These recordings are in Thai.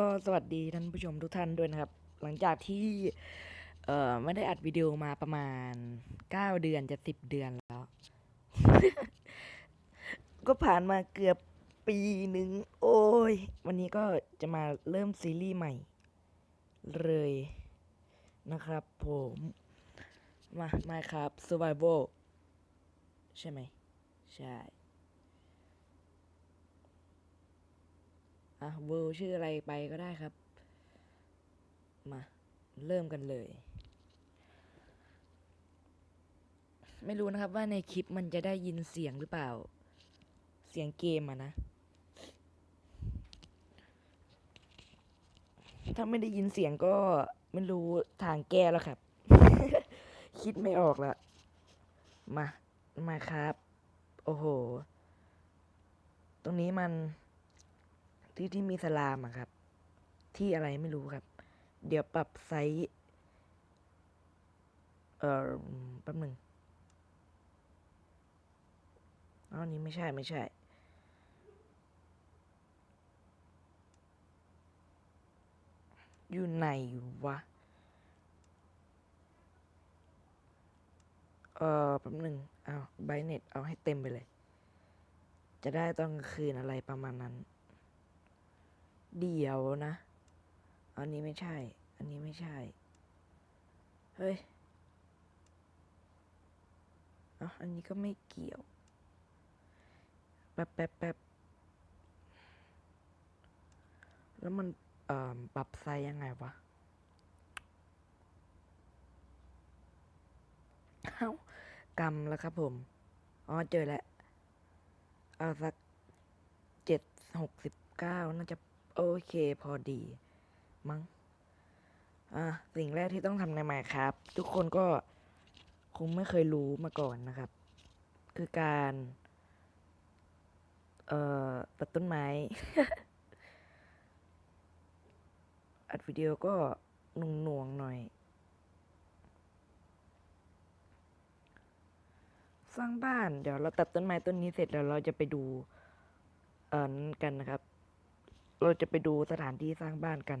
ก็สวัสดีท่านผู้ชมทุกท่านด้วยนะครับ หลังจากที่เอ่อไม่ได้อัดวิดีโอมาประมาณ9เดือนจะ10เดือนแล้ว ก็ผ่านมาเกือบปีหนึ่งโอ้ย วันนี้ก็จะมาเริ่มซีรีส์ใหม่ เลยนะครับผมมามาครับ Survival ใช่ไหม ใช่ อะเวลชื่ออะไรไปก็ได้ครับ มา เริ่มกันเลย ไม่รู้นะครับว่าในคลิปมันจะได้ยินเสียงหรือเปล่า เสียงเกมอะนะ ถ้าไม่ได้ยินเสียงก็ไม่รู้ทางแก้แล้วครับ คิดไม่ออกละมา มาครับ โอ้โห ตรงนี้มัน ที่ที่มีสลามอะครับ ที่อะไรไม่รู้ครับ เดี๋ยวปรับไซส์เออแป๊บหนึ่งอันนี้ไม่ใช่ไม่ใช่ อยู่ไหนวะ เออแป๊บหนึ่งเอาไบเน็ตเอาให้เต็มไปเลย จะได้ตอนกลางคืนอะไรประมาณนั้น เดี๋ยวนะ อันนี้ไม่ใช่ อันนี้ไม่ใช่ เฮ้ยอ๋ออันนี้ก็ไม่เกี่ยว แป๊บแป๊บแป๊บแล้วมันเอ่อปรับไซส์ยังไงวะเอากำแล้วครับผม อ๋อ เจอแล้ว เอาสักเจ็ดหกสิบเก้าน่าจะ โอเคพอดีมั้งอะสิ่งแรกที่ต้องทำในไมครับ ทุกคนก็คงไม่เคยรู้มาก่อนนะครับ คือการ เอ่อตัดต้นไม้ อัดวิดีโอก็หนุ่งหน่วงหน่อย สร้างบ้านเดี๋ยวเราตัดต้นไม้ต้นนี้เสร็จแล้วเราจะไปดู เอ่อนกันนะครับ เราจะไปดูสถานที่สร้างบ้านกัน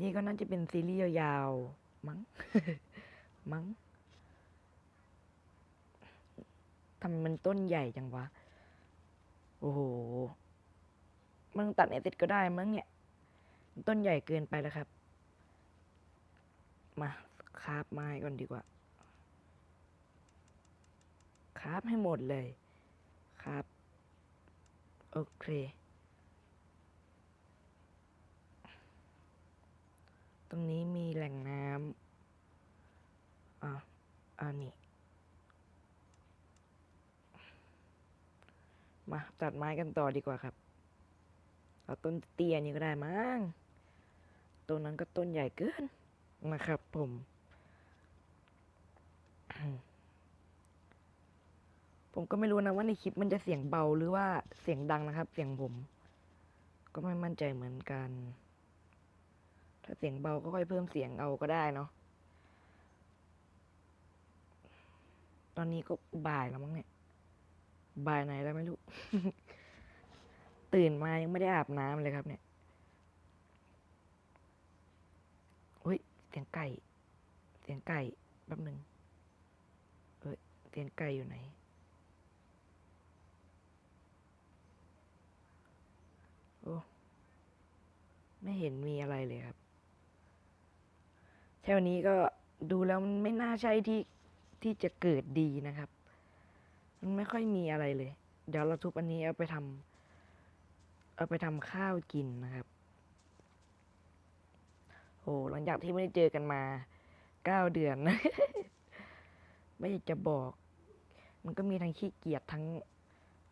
นี่ก็น่าจะเป็นซีรีส์ยาวๆ มั้ง มั้งทำมันต้นใหญ่จังวะ โอ้โห มันตัดเสร็จก็ได้มั้งเนี่ย ต้นใหญ่เกินไปแล้วครับ มาคาบไม้ก่อนดีกว่า คาบให้หมดเลย ครับ โอเค ตรงนี้มีแหล่งน้ำอะอันนี้ มาตัดไม้กันต่อดีกว่าครับ เอาต้นเตี้ยนี่ก็ได้มั้งต้นนั้นก็ต้นใหญ่เกินนะครับผม ผมก็ไม่รู้นะว่าในคลิปมันจะเสียงเบาหรือว่าเสียงดังนะครับ เสียงผม ก็ไม่มั่นใจเหมือนกัน ถ้าเสียงเบาก็ค่อยเพิ่มเสียงเอาก็ได้เนาะตอนนี้ก็บ่ายแล้วมั้งเนี่ยบ่ายไหนแล้วไม่รู้ ตื่นมายังไม่ได้อาบน้ำเลยครับ เนี่ยอุ้ยเสียงไก่ เสียงไก่แป๊บหนึ่งเอ้ยเสียงไก่อยู่ไหน โอ้ ไม่เห็นมีอะไรเลยครับแถวนี้ก็ดูแล้วมันไม่น่าใช่ที่ที่จะเกิดดีนะครับ มันไม่ค่อยมีอะไรเลย เดี๋ยวเราทุบอันนี้เอาไปทำเอาไปทำข้าวกินนะครับ โอ้หลังจากที่ไม่ได้เจอกันมาเก้าเดือนนะไม่อยากจะบอก มันก็มีทั้งขี้เกียจทั้ง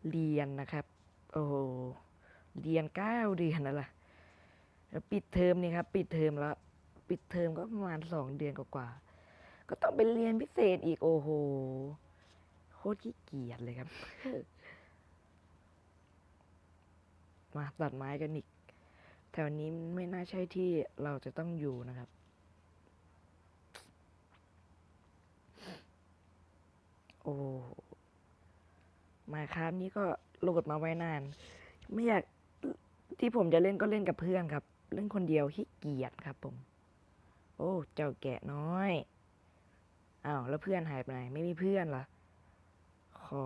เรียนนะครับ โอ้โห เรียนเก้าเดือนนั่นแหละ แล้วปิดเทอมนี่ครับ ปิดเทอมแล้ว ปิดเทอมก็ประมาณสองเดือนกว่าๆก็ต้องไปเรียนพิเศษอีกโอ้โหโคตรขี้เกียจเลยครับ มาตัดไม้กันอีก แถวนี้ไม่น่าใช่ที่เราจะต้องอยู่นะครับ โอ้มาครับนี่ก็โหลดมาไว้นาน ไม่อยากที่ผมจะเล่นก็เล่นกับเพื่อนครับ เล่นคนเดียวขี้เกียจครับผม โอ้ เจ้าแกะน้อย อ้าวแล้วเพื่อนหายไปไหน ไม่มีเพื่อนเหรอ ขอ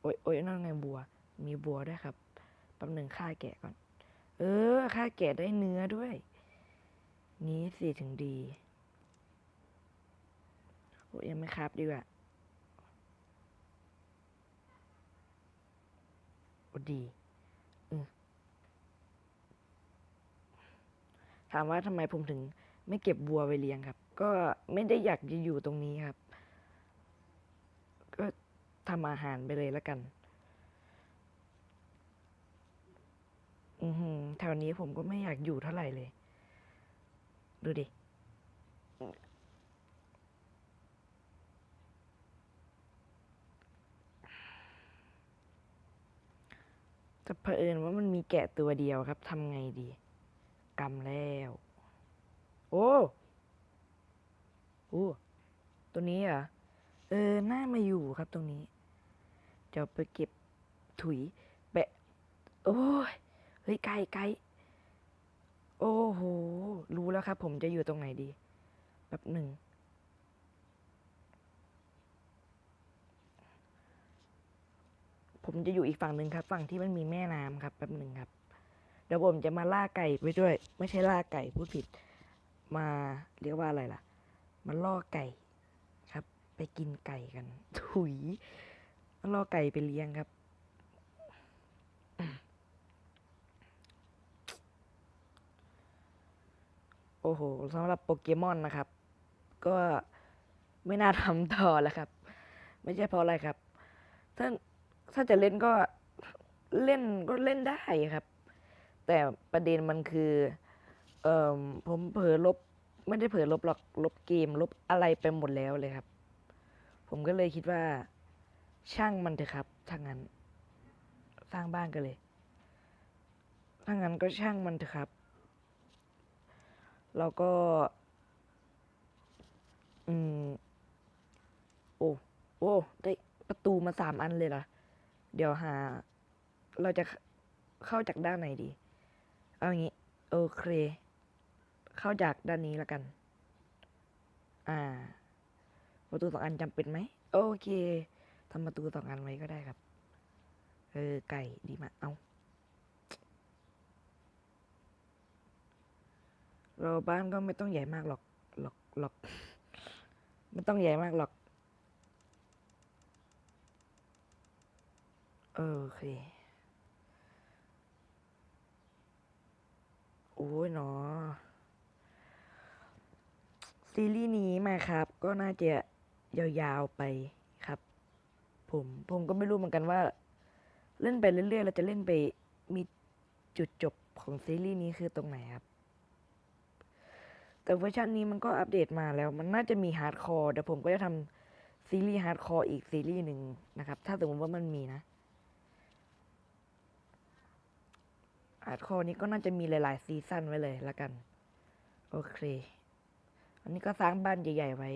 โอ้ยโอ้ยนั่นไงบัว มีบัวด้วยครับ แป๊บหนึ่งฆ่าแกะก่อน เออฆ่าแกะได้เนื้อด้วย นี้สิถึงดี โอ้ยยังไม่ครับดีกว่าโอ้ดีอืม ถามว่าทำไมผมถึงไม่เก็บบัวไว้เลี้ยงครับ ก็ไม่ได้อยากจะอยู่ตรงนี้ครับ ก็ทำอาหารไปเลยแล้วกัน อือหือแถวนี้ผมก็ไม่อยากอยู่เท่าไหร่เลย ดูดิ แต่เผอิญว่ามันมีแกะตัวเดียวครับทำไงดี กำแล้ว โอ้โอ้ตัวนี้เหรอะเออน่ามาอยู่ครับตรงนี้เดี๋ยวไปเก็บถุยแบะ โอ้ยเฮ้ยไกลไกลโอ้โห รู้แล้วครับ ผมจะอยู่ตรงไหนดีแบบหนึ่งผมจะอยู่อีกฝั่งหนึ่งครับ ฝั่งที่มันมีแม่น้ำครับแป๊บหนึ่งครับ เดี๋ยวผมจะมาล่าไก่ไปด้วย ไม่ใช่ล่าไก่พูดผิด มาเรียกว่าอะไรล่ะ มาล่อไก่ครับ ไปกินไก่กัน ถุยมาล่อไก่ไปเลี้ยงครับโอ้โหสำหรับโปเกมอนนะครับ ก็ไม่น่าทำต่อแล้วครับ ไม่ใช่เพราะอะไรครับ ถ้าถ้าจะเล่นก็เล่นก็เล่นได้ครับ แต่ประเด็นมันคือเออผมเผลอลบไม่ได้เผลอลบหรอกลบเกม ลบอะไรไปหมดแล้วเลยครับ ผมก็เลยคิดว่า ช่างมันเถอะครับถ้างั้น สร้างบ้านกันเลยถ้างั้นก็ช่างมันเถอะครับ แล้วก็ อืม โอ้โอ้ได้ประตูมาสามอันเลยเหรอ เดี๋ยวหา เราจะเข้าจากด้านไหนดี เอาอย่างนี้โอเค เข้าจากด้านนี้แล้วกัน อ่า ประตูสองอันจำเป็นไหม โอเคทำประตูสองอันไว้ก็ได้ครับ เออ ไก่ดีมากเอาเราบ้านก็ไม่ต้องใหญ่มากหรอก หรอกหรอกไม่ต้องใหญ่มากหรอก โอเค อ้ยเนาะซีรีส์นี้มาครับ ก็น่าจะยาวๆไปครับ ผมผมก็ไม่รู้เหมือนกันว่า เล่นไปเรื่อยๆเราจะเล่นไปมีจุดจบของซีรีส์นี้คือตรงไหนครับ แต่เวอร์ชันนี้มันก็อัปเดตมาแล้ว มันน่าจะมีฮาร์ดคอร์เดี๋ยวผมก็จะทำซีรีส์ฮาร์ดคอร์อีกซีรีส์หนึ่งนะครับ ถ้าสมมติว่ามันมีนะ ฮาร์ดคอนี้ก็น่าจะมีหลายๆซีซั่นไว้เลยละกัน โอเค อันนี้ก็สร้างบ้านใหญ่ ๆ ไว้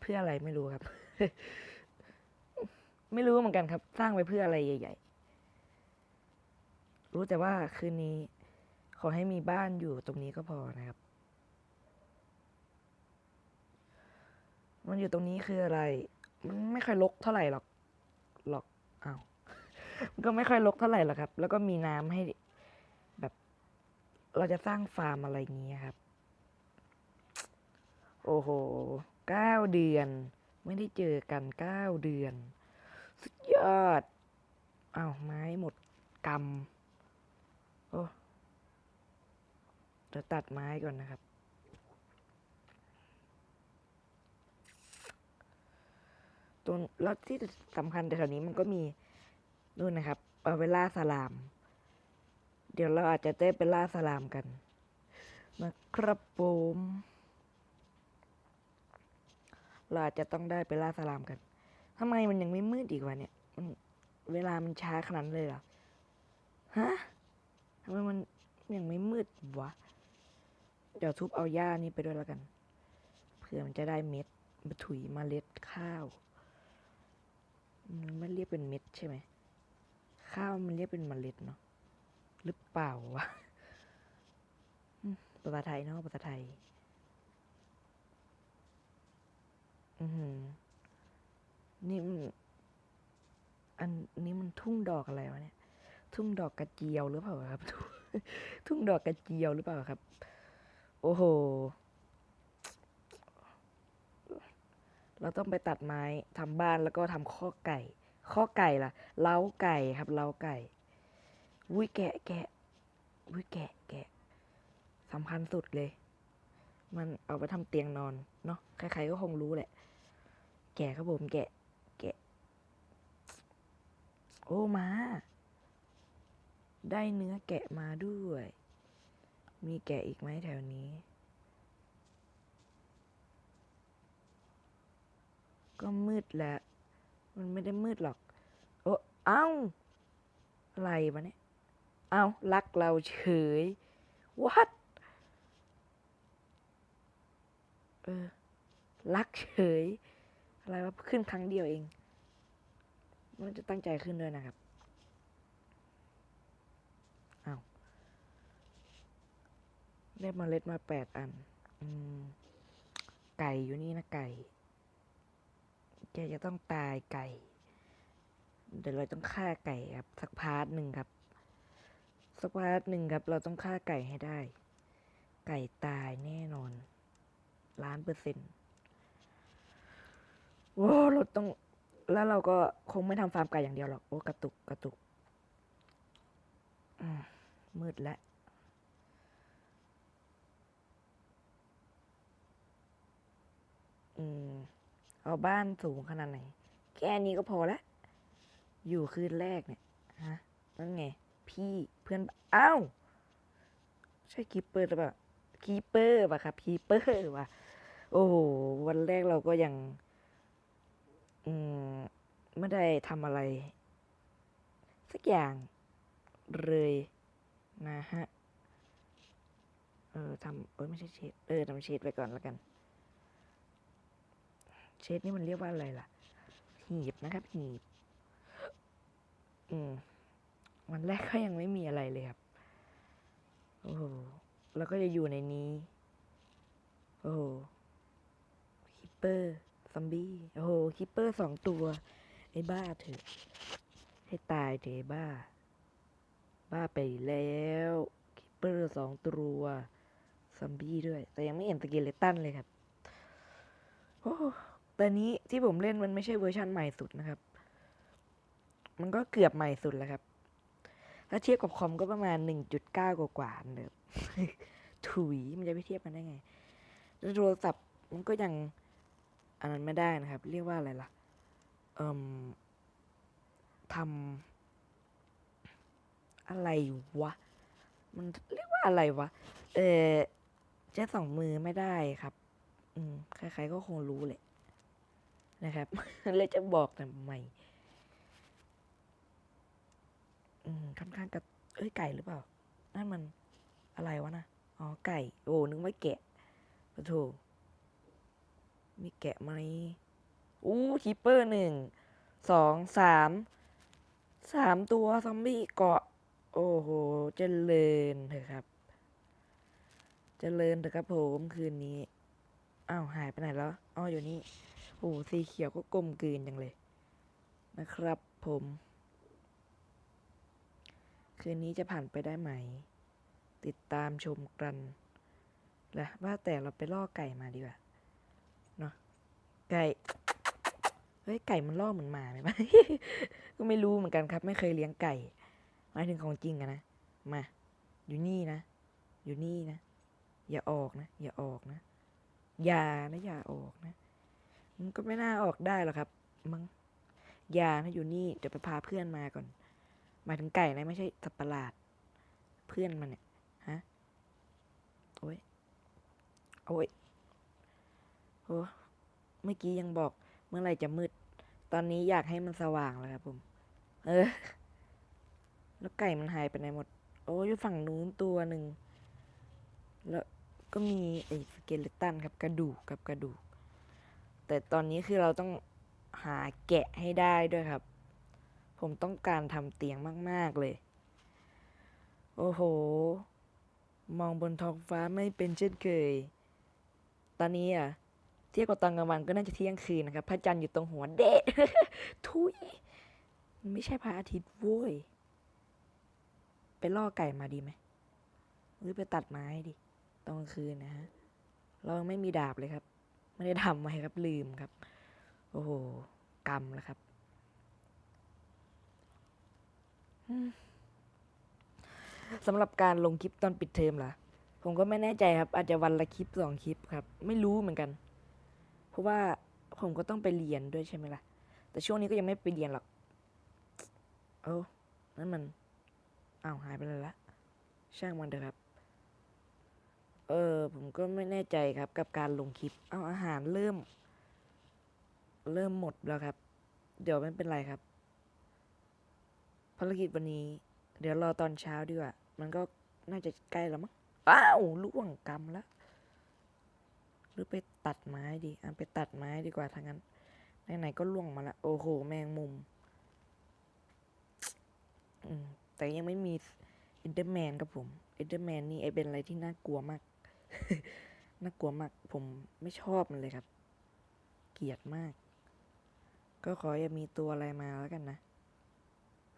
เพื่ออะไรไม่รู้ครับ ไม่รู้เหมือนกันครับ สร้างไว้เพื่ออะไรใหญ่ ๆ รู้แต่ว่าคืนนี้ ขอให้มีบ้านอยู่ตรงนี้ก็พอนะครับ มันอยู่ตรงนี้คืออะไร มันไม่ค่อยรกเท่าไหร่หรอกหรอกอ้าวมันก็ไม่ค่อยรกเท่าไหร่หรอกครับ แล้วก็มีน้ำให้ เราจะสร้างฟาร์มอะไรงเงี้ยครับ โอ้โหเก้าเดือน ไม่ได้เจอกันเก้าเดือน สุดยอดอ้าวไม้หมดกำโอ้จะตัดไม้ก่อนนะครับ ตัวแล้วที่สำคัญแถวนี้มันก็มีนู่นนะครับเอาไปล่าสลาม เดี๋ยวเราอาจจะได้ไปล่าสลามกันนะครับผมเราอาจจะต้องได้ไปล่าสลามกันทำไมมันยังไม่มืดอีกวะเนี่ยมันเวลามันช้าขนาดเลยเหรอฮะทำไมมันยังไม่มืดวะเดี๋ยวทุบเอาหญ้านี่ไปด้วยแล้วกันเผื่อมันจะได้เม็ดมาถุยเมาเล็ดข้าวมันไม่เรียกเป็นเม็ดใช่ไหมข้าวมันเรียกเป็นเมล็ดเนาะ หรือเปล่าวะภาษาไทยเนาะภาษาไทย อือหือนี่มันอันนี้มันทุ่งดอกอะไรวะเนี่ย ทุ่งดอกกระเจียวหรือเปล่าครับ ทุ่งดอกกระเจียวหรือเปล่าครับ โอ้โห เราต้องไปตัดไม้ทำบ้านแล้วก็ทำข้อไก่ ข้อไก่ล่ะ เล้าไก่ครับ เล้าไก่ อุ้ยแกะแกะอุ้ยแกะแกะสำคัญสุดเลย มันเอาไปทำเตียงนอนเนาะใครๆก็คงรู้แหละ แกะครับผมแกะ แกะ โอ้มา ได้เนื้อแกะมาด้วย มีแกะอีกไหมแถวนี้ ก็มืดแหละมันไม่ได้มืดหรอก โอ้เอ้าอะไรวะเนี่ย เอ้ารักเราเฉย what เออ รักเฉย อะไรวะขึ้นครั้งเดียวเอง มันจะตั้งใจขึ้นด้วยนะครับเอ้าได้เมล็ดมาแปดอัน อืม ไก่อยู่นี่นะไก่แกจะต้องตายไก่ เดี๋ยวเราต้องฆ่าไก่ครับ สักพาร์ทหนึ่งครับ สักพาร์ทหนึ่งครับ เราต้องฆ่าไก่ให้ได้ ไก่ตายแน่นอน ล้านเปอร์เซ็นต์โอ้เราต้อง แล้วเราก็คงไม่ทำฟาร์มไก่อย่างเดียวหรอก โอ้กระตุกกระตุกมืดแล้วอืม เอาบ้านสูงขนาดไหน แค่นี้ก็พอละ อยู่คืนแรกเนี่ย ฮะนั่นไง พี่ พื่อนอ้าวใช่คีเปอร์หรือเปล่าคีเปอร์ป่ะครับคีเปอร์ว่ะโอ้โหวันแรกเราก็ยัง อืมไม่ได้ทำอะไร สักอย่างเลยนะฮะ เออทำเออไม่ใช่เชดเออทำเชดไปก่อนแล้วกัน เชดนี่มันเรียกว่าอะไรล่ะ หีบนะครับ หีบ อืม วันแรกก็ยังไม่มีอะไรเลยครับ โอ้โห แล้วก็จะอยู่ในนี้ โอ้โหคิปเปอร์ซอมบี้ โอ้โหคิปเปอร์สองตัว ไอ้บ้าเถอะให้ตายเถอะบ้า บ้าไปแล้วคิปเปอร์สองตัวซอมบี้ด้วย แต่ยังไม่เห็นสเกเลตันเลยครับ โอ้แต่นี้ที่ผมเล่นมันไม่ใช่เวอร์ชันใหม่สุดนะครับ มันก็เกือบใหม่สุดแล้วครับ ถ้าเทียบกับคอมก็ประมาณหนึ่งจุดเก้ากว่าๆเดิมถุยมันจะไปเทียบกันได้ไงแล้วโทรศัพท์มันก็ยังอันนั้นไม่ได้นะครับ เรียกว่าอะไรล่ะ เอ่มทำอะไรวะ มันเรียกว่าอะไรวะ เออใช้สองมือไม่ได้ครับ อืมใครๆก็คงรู้แหละนะครับเลยจะบอกทำไม อืมค่อนข้างกับเอ้ยไก่หรือเปล่า นั่นมันอะไรวะนะ อ๋อไก่ โอ้นึกว่าแกะปะโถมีแกะไหมอู้คีเปอร์หนึ่งสองสามสามตัวซอมบี้เกาะ โอ้โห เจริญเถอะครับ เจริญเถอะครับผมคืนนี้อ้าวหายไปไหนแล้วอ๋ออยู่นี่โอ้โหสีเขียวก็กลมกลืนจังเลย นะครับผม คืนนี้จะผ่านไปได้ไหม ติดตามชมกันละว่าแต่เราไปล่อไก่มาดีกว่าเนาะไก่เฮ้ยไก่มันล่อเหมือนหมาไหมก็ไม่รู้เหมือนกันครับ ไม่เคยเลี้ยงไก่หมายถึงของจริงอะนะมาอยู่นี่นะ อยู่นี่นะ อย่าออกนะ อย่าออกนะ อย่านะอย่าออกนะ มันก็ไม่น่าออกได้หรอกครับมั้งอย่านะอยู่นี่เดี๋ยวไปพาเพื่อนมาก่อน หมายถึงไก่นะไม่ใช่สัตว์ประหลาด เพื่อนมันเนี่ยฮะโอ้ยโอ้ยโอ้เมื่อกี้ยังบอกเมื่อไหร่จะมืด ตอนนี้อยากให้มันสว่างแล้วครับผม เออ แล้วไก่มันหายไปไหนหมด โอ้ยอยู่ฝั่งนู้นตัวหนึ่ง แล้วก็มีไอ้สเกเลตันครับกระดูกกับกระดูก แต่ตอนนี้คือเราต้องหาแกะให้ได้ด้วยครับ ผมต้องการทำเตียงมาก ๆ เลย โอ้โห มองบนท้องฟ้าไม่เป็นเช่นเคย ตอนนี้อะ เที่ยบกับตอนกลางวันก็น่าจะเที่ยงคืนนะครับ พระจันทร์อยู่ตรงหัวเดะทุยไม่ใช่พระอาทิตย์โว้ย ไปล่อไก่มาดีไหม หรือไปตัดไม้ดิ ตอนกลางคืนนะฮะ เราไม่มีดาบเลยครับ ไม่ได้ทำไว้ครับลืมครับ โอ้โห กรรมแล้วครับอืม สำหรับการลงคลิปตอนปิดเทอมล่ะ ผมก็ไม่แน่ใจครับ อาจจะวันละคลิปสองคลิปครับ ไม่รู้เหมือนกัน เพราะว่าผมก็ต้องไปเรียนด้วยใช่ไหมล่ะ แต่ช่วงนี้ก็ยังไม่ไปเรียนหรอก เอ้านั่นมันอ้าวหายไปเลยละช่างมันเถอะครับ เออ ผมก็ไม่แน่ใจครับ กับการลงคลิป เอาอาหารเริ่ม เริ่มหมดแล้วครับ เดี๋ยวไม่เป็นไรครับ ภารกิจวันนี้ เดี๋ยวรอตอนเช้าดีกว่า มันก็น่าจะใกล้แล้วมั้งอ้าวล่วงกรรมแล้วหรือไปตัดไม้ดีอะไปตัดไม้ดีกว่าทางนั้นไหนๆก็ล่วงมาละโอ้โหแมงมุมอืมแต่ยังไม่มีเอนเดอร์แมนครับผมเอนเดอร์แมนนี่ไอเป็นอะไรที่น่ากลัวมาก น่ากลัวมาก ผมไม่ชอบมันเลยครับ เกลียดมาก ก็ขออย่ามีตัวอะไรมาแล้วกันนะ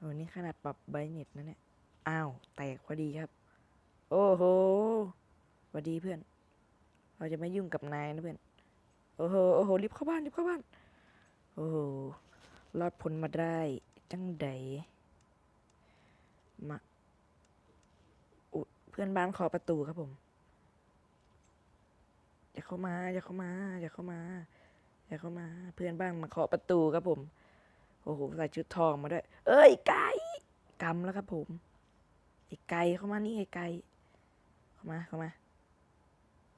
โอ้นี่ขนาดปรับไบเน็ตนะเนี่ย อ้าว แตกพอดีครับ โอ้โหสวัสดีเพื่อน เราจะไม่ยุ่งกับนายนะเพื่อน โอ้โห โอ้โห รีบเข้าบ้าน รีบเข้าบ้าน โอ้โห รอดพ้นมาได้ จังใด มาอุเพื่อนบ้านขอประตูครับผม อย่าเข้ามา อย่าเข้ามา อย่าเข้ามา อย่าเข้ามา เพื่อนบ้านมาเคาะประตูครับผม โอ้โหใส่ชุดทองมาด้วย เอ้ยไก่กำแล้วครับผมไอ้ไก่เข้ามานี่ไอ้ไก่เข้ามาเข้ามา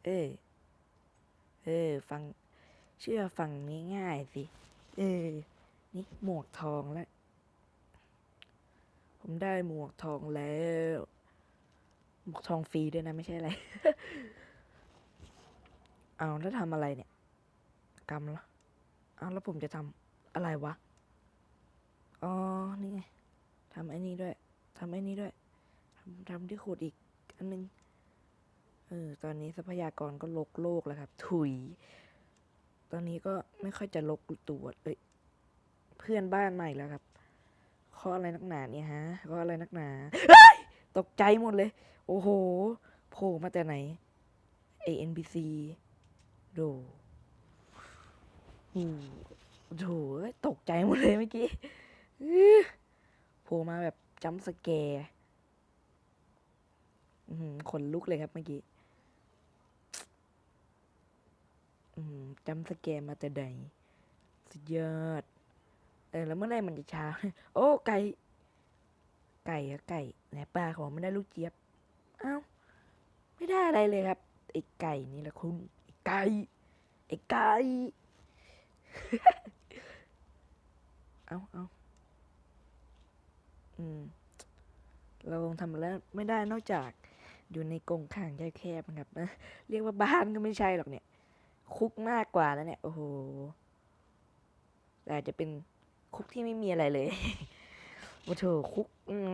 เอ้ยเออ ฟัง เชื่อฟังง่ายๆสิ เออ นี่หมวกทองแล้ว ผมได้หมวกทองแล้ว หมวกทองฟรีด้วยนะไม่ใช่อะไร เอาแล้วทำอะไรเนี่ยกำแล้วเอาแล้วผมจะทำอะไรวะ อ๋อ นี่ไงทำไอ้นี้ด้วยทำไอ้นี้ด้วยทำทำที่ขุดอีก อันนึง เออ ตอนนี้ทรัพยากรก็ลกโลกแล้วครับ ถุย ตอนนี้ก็ไม่ค่อยจะลกตัวเอ้ย เพื่อนบ้านใหม่แล้วครับข้ออะไรนักหนาเนี่ยฮะข้ออะไรนักหนา ตกใจหมดเลย โอ้โห โผล่มาแต่ไหน ANPC โดหูโถเอ้ยตกใจหมดเลยเมื่อกี้ โผล่มาแบบจัมสแกร์ขนลุกเลยครับเมื่อกี้อืมจำสแกมมาแต่ใดสุดยอดเออแล้วเมื่อไรมันจะช้า โอ้ไก่ ไก่อะไก่ไหนปลาของไม่ได้ลูกเจี๊ยบ เอ้า ไม่ได้อะไรเลยครับ ไอ้ไก่นี่แหละคุณไอ้ไก่ ไอ้ไก่ เอาเอา เราคงทำอะไรไม่ได้นอกจากอยู่ในกรงขังแคบๆนะครับนะเรียกว่าบ้านก็ไม่ใช่หรอกเนี่ย คุกมากกว่านะเนี่ย โอ้โหแต่จะเป็นคุกที่ไม่มีอะไรเลยโอ้โหคุก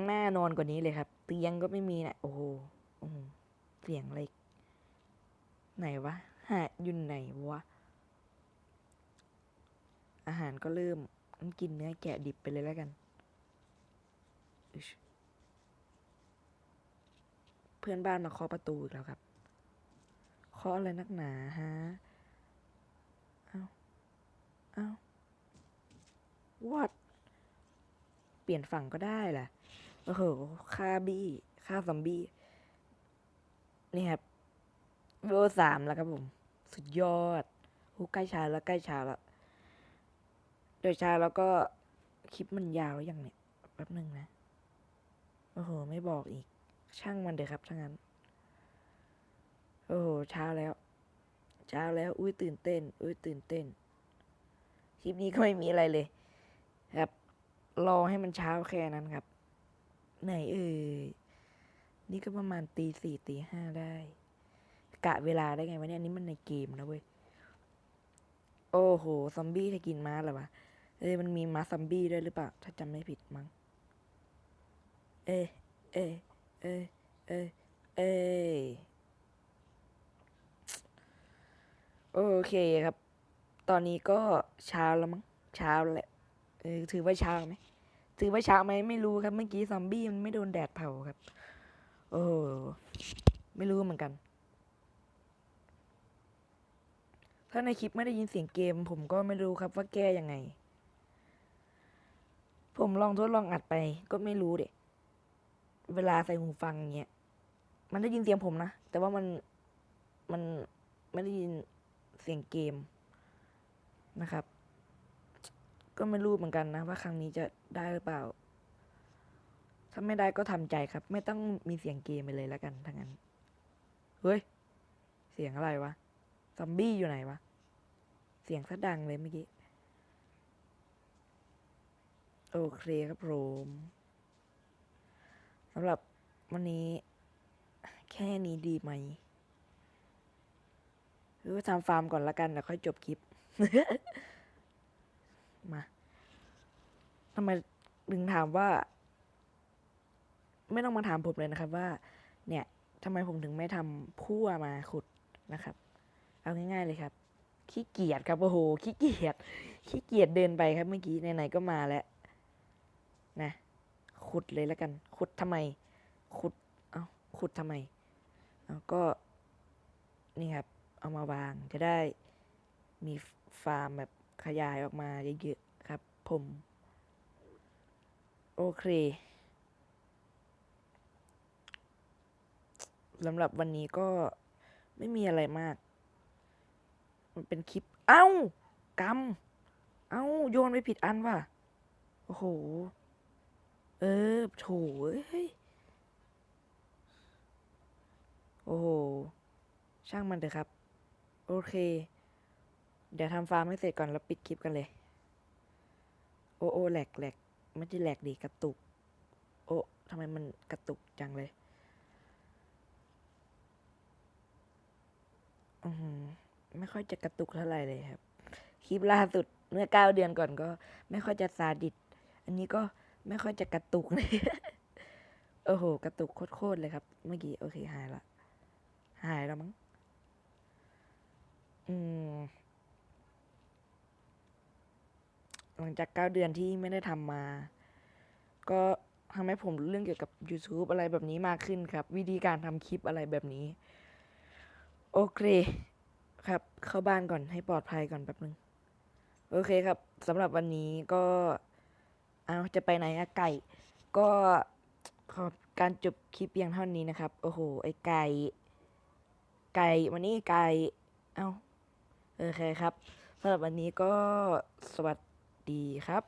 แน่นอนกว่านี้เลยครับ เตียงก็ไม่มีนะโอ้โหเสียงอะไรไหนวะหาอยู่ไหนวะ อาหารก็เริ่มกินเนื้อแกะดิบไปเลยแล้วกัน เพื่อนบ้านมาเคาะประตูอีกแล้วครับ เคาะอะไรนักหนาฮะ เอาเอาวัดเปลี่ยนฝั่งก็ได้แหละโอ้โหฆ่าบี้ฆ่าซอมบี้ นี่ครับเวลสามแล้วครับผม สุดยอดโอ้ใกล้เช้าแล้วใกล้เช้าแล้วเดี๋ยวเช้าแล้วก็คลิปมันยาวแล้วยังเนี่ยแป๊บหนึ่งนะ โอ้โห ไม่บอกอีก ช่างมันเถอะครับถ้างั้น โอ้โห เช้าแล้ว เช้าแล้ว อุ้ยตื่นเต้น อุ้ยตื่นเต้น คลิปนี้ก็ไม่มีอะไรเลย ครับ รอให้มันเช้าแค่นั้นครับ ไหนเอ่ย นี่ก็ประมาณตีสี่ตีห้าได้ กะเวลาได้ไงวะเนี่ยอันนี้มันในเกมนะเว้ย โอ้โห ซอมบี้จะกินม้าหรอวะ เอ้ยมันมีม้าซัมบี้ด้วยหรือเปล่า ถ้าจำไม่ผิดมั้ง เอเอเอเอเอโอเคครับ ตอนนี้ก็เช้าแล้วมั้งเช้าแหละเออถือว่าเช้าไหมถือว่าเช้าไหมไม่รู้ครับเมื่อกี้ซอมบี้มันไม่โดนแดดเผาครับ โอ้ไม่รู้เหมือนกัน ถ้าในคลิปไม่ได้ยินเสียงเกม ผมก็ไม่รู้ครับว่าแก้ยังไง ผมลองทดลองอัดไปก็ไม่รู้เด็ เวลาใส่หูฟังเงี้ย มันได้ยินเสียงผมนะ แต่ว่ามัน มันไม่ได้ยินเสียงเกมนะครับ ก็ไม่รู้เหมือนกันนะ ว่าครั้งนี้จะได้หรือเปล่า ถ้าไม่ได้ก็ทำใจครับ ไม่ต้องมีเสียงเกมไปเลยแล้วกันทั้งนั้น เฮ้ย เสียงอะไรวะ ซอมบี้อยู่ไหนวะ เสียงซะดังเลยเมื่อกี้ โอเคครับผมำหรับวันนี้แค่นี้ดีไหมหรือว่าทำฟาร์มก่อนละกันแล้วค่อยจบคลิป มาทำไมถึงถามว่า ไม่ต้องมาถามผมเลยนะครับว่า เนี่ยทำไมผมถึงไม่ทำพั่วมาขุดนะครับ เอาง่ายๆเลยครับขี้เกียจครับโอ้โหขี้เกียจขี้เกียจเดินไปครับเมื่อกี้ไหนๆก็มาแล้ว ขุดเลยแล้วกัน ขุดทำไม ขุด เอาขุดทำไม เอาก็ นี่ครับ เอามาวางจะได้มีฟาร์มแบบขยายออกมาเยอะๆครับ ผม โอเคสำหรับวันนี้ก็ไม่มีอะไรมาก มันเป็นคลิป เอ้ากำเอ้า โยนไปผิดอันว่ะ โอ้โห เออโถเอ้ย โอ้โห ช่างมันเถอะครับ โอเค เดี๋ยวทำฟาร์มให้เสร็จก่อนแล้วปิดคลิปกันเลย โอ้โอ้แหลกแหลกไม่ใช่แหลกดีกระตุก โอ้ทำไมมันกระตุกจังเลยอือไม่ค่อยจะกระตุกเท่าไหร่เลยครับ คลิปล่าสุดเมื่อเก้าเดือนก่อนก็ ไม่ค่อยจะซาดิสอันนี้ก็ ไม่ค่อยจะกระตุกเลยโอ้โห กระตุกโคตรเลยครับ เมื่อกี้ โอเค หายละ หายแล้วมั้ง อืม หลังจากเก้าเดือนที่ไม่ได้ทำมา ก็ทำให้ผมรู้เรื่องเกี่ยวกับ YouTube อะไรแบบนี้มากขึ้นครับ วิธีการทำคลิปอะไรแบบนี้ โอเค ครับ เข้าบ้านก่อนให้ปลอดภัยก่อนแป๊บนึง โอเคครับสำหรับวันนี้ก็ เอาจะไปไหนอะไก่ ก็ขอการจบคลิปเพียงเท่านี้นะครับ โอ้โห ไอไก่ ไก่วันนี้ไก่ เอาโอเคครับสำหรับวันนี้ก็สวัสดีครับ